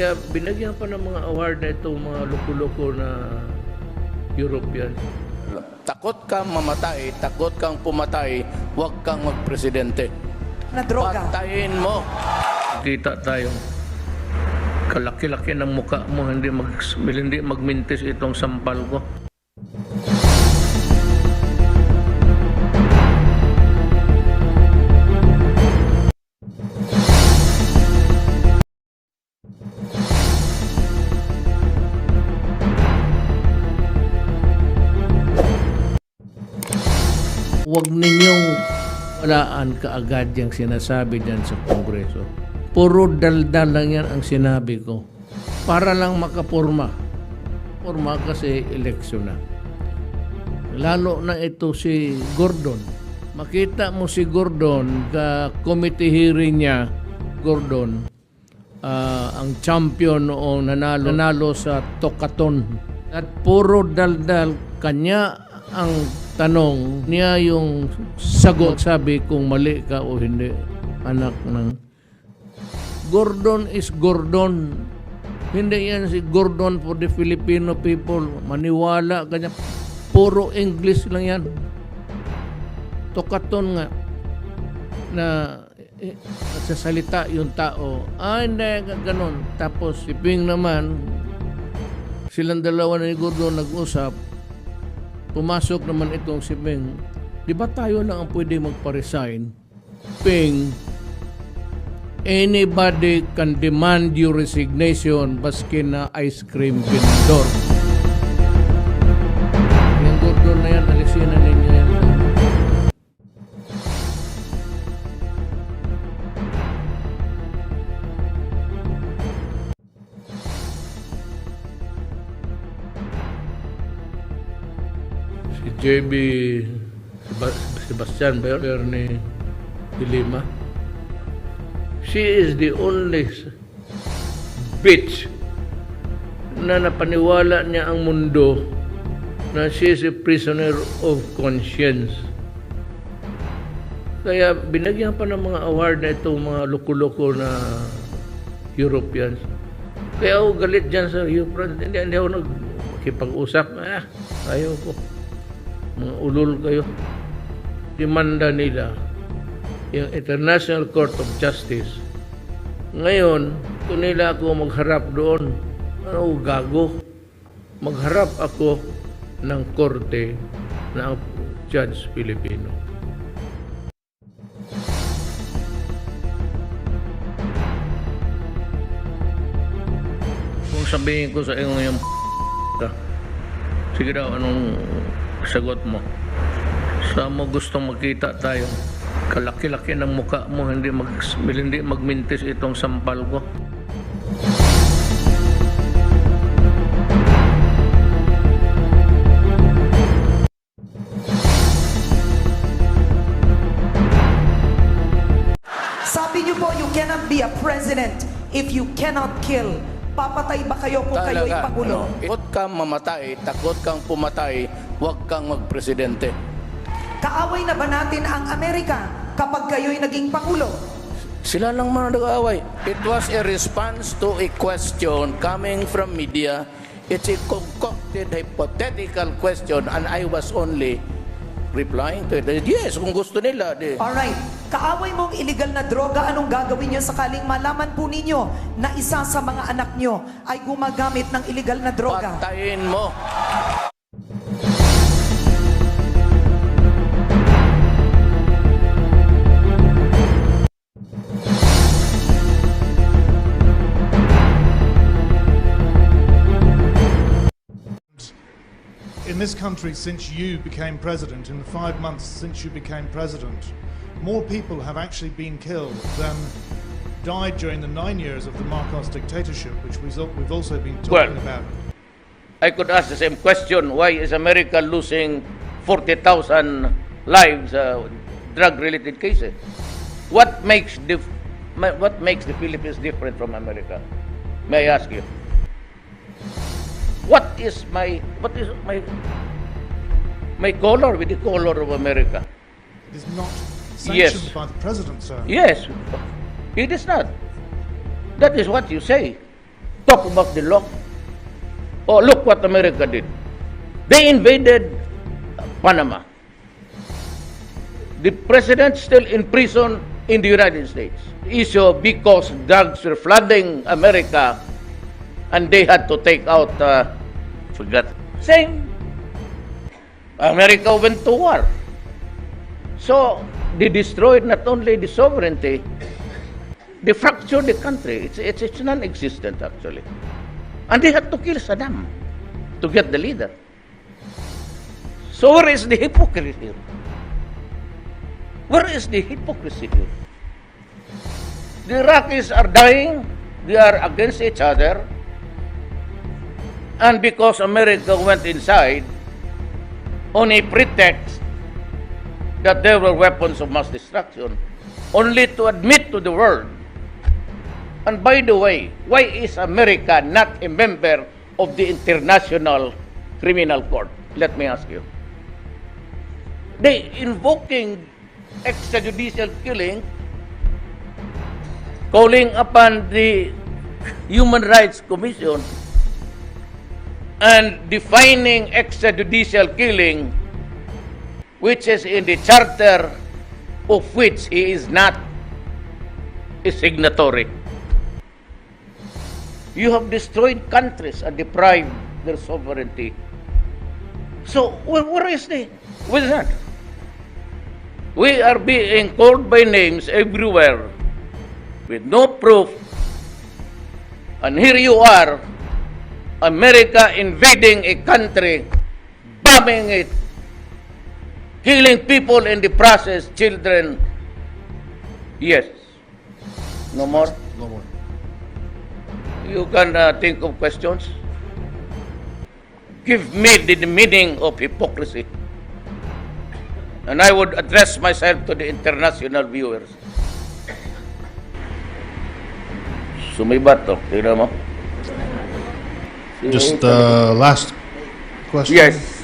Kaya binagyan pa ng mga award na itong mga loko-loko na European. Takot kang mamatay, takot kang pumatay, huwag kang magpresidente. na droga. Patayin mo. Kita tayo. Kalaki-laki ng muka mo, hindi, mag, hindi magmintis itong sampal ko. Huwag ninyong walaan kaagad yung sinasabi dyan sa Kongreso. Puro daldal lang yan ang sinabi ko. Para lang makapurma. Purma kasi eleksyon na. Lalo na ito si Gordon. Makita mo si Gordon, ka committee hearing niya, Gordon, ah, ang champion noong nanalo, nanalo sa Tokaton. At puro daldal, kanya ang tanong, niya yung sagot. Sabi kung mali ka o hindi, anak ng... Gordon is Gordon. Hindi yan si Gordon for the Filipino people. Maniwala kanya. Puro English lang yan. Tokaton nga na eh, yung tao. Ah, hindi, ganun. Tapos si Ping naman, silang dalawa ni Gordon nag-usap, pumasok naman itong si Ping. Di ba tayo lang ang pwede magpa-resign? Ping, anybody can demand your resignation baski na ice cream vendor. JB Seba- Sebastian Bernie de Lima. She is the only bitch na napaniwala niya ang mundo na she is a prisoner of conscience. Kaya binagyan pa ng mga award na itong mga loko-loko na Europeans. Kaya ako galit dyan sa Europeans. Hindi, hindi ako nagkipag-usap. Ah, ayaw ko. Mga ulol kayo. Demanda nila yung International Court of Justice. Ngayon, kung nila ako magharap doon, ano gago? Magharap ako ng korte ng judge Filipino. Kung sabihin ko sa iyo ngayon, ka, sige daw, anong sagot mo? Sa mo gustong makita tayo, kalaki-laki ng muka mo, hindi, mag, hindi magmintis itong sampal ko. Sabi niyo po, you cannot be a president if you cannot kill. Papatay ba kayo kung kayo'y Talaga, Pangulo? ano, takot kang mamatay, takot kang pumatay, huwag kang magpresidente. Kaaway na ba natin ang Amerika kapag kayo'y naging Pangulo? Sila lang mga nag-aaway. It was a response to a question coming from media. It's a concocted hypothetical question and I was only replying to it. Yes, kung gusto nila. Di. Alright, kaaway mong illegal na droga, anong gagawin niyo sakaling malaman po ninyo na isa sa mga anak niyo ay gumagamit ng illegal na droga? Patayin mo. in this country since you became president, in the five months since you became president, more people have actually been killed than died during the nine years of the Marcos dictatorship, which we've also been talking Well- about. I could ask the same question. Why is America losing 40,000 lives, uh, drug-related cases? What makes the what makes the Philippines different from America? May I ask you? What is my what is my my color with the color of America? It is not Yes. by the president, sir. Yes, it is not. That is what you say. talk about the law. Oh, look what America did. They invaded Panama. The president still in prison in the United States. Issue because drugs were flooding America and they had to take out, uh, forgot. Same. America went to war. So, they destroyed not only the sovereignty, they fractured the country. It's, it's, it's non-existent actually. And they had to kill Saddam to get the leader. So where is the hypocrisy here? Where is the hypocrisy here? The Iraqis are dying, they are against each other, and because America went inside on a pretext that there were weapons of mass destruction, only to admit to the world. And by the way, why is America not a member of the International Criminal Court? Let me ask you. They invoking extrajudicial killing, calling upon the Human Rights Commission and defining extrajudicial killing which is in the charter of which he is not a signatory. You have destroyed countries and deprived their sovereignty. So where, is the where is that? We are being called by names everywhere with no proof. And here you are, America invading a country, bombing it, killing people in the process, children. Yes. No more? No more. You can uh, think of questions. Give me the meaning of hypocrisy. And I would address myself to the international viewers. Sumibat to. Tingnan mo. Just uh, last question. Yes.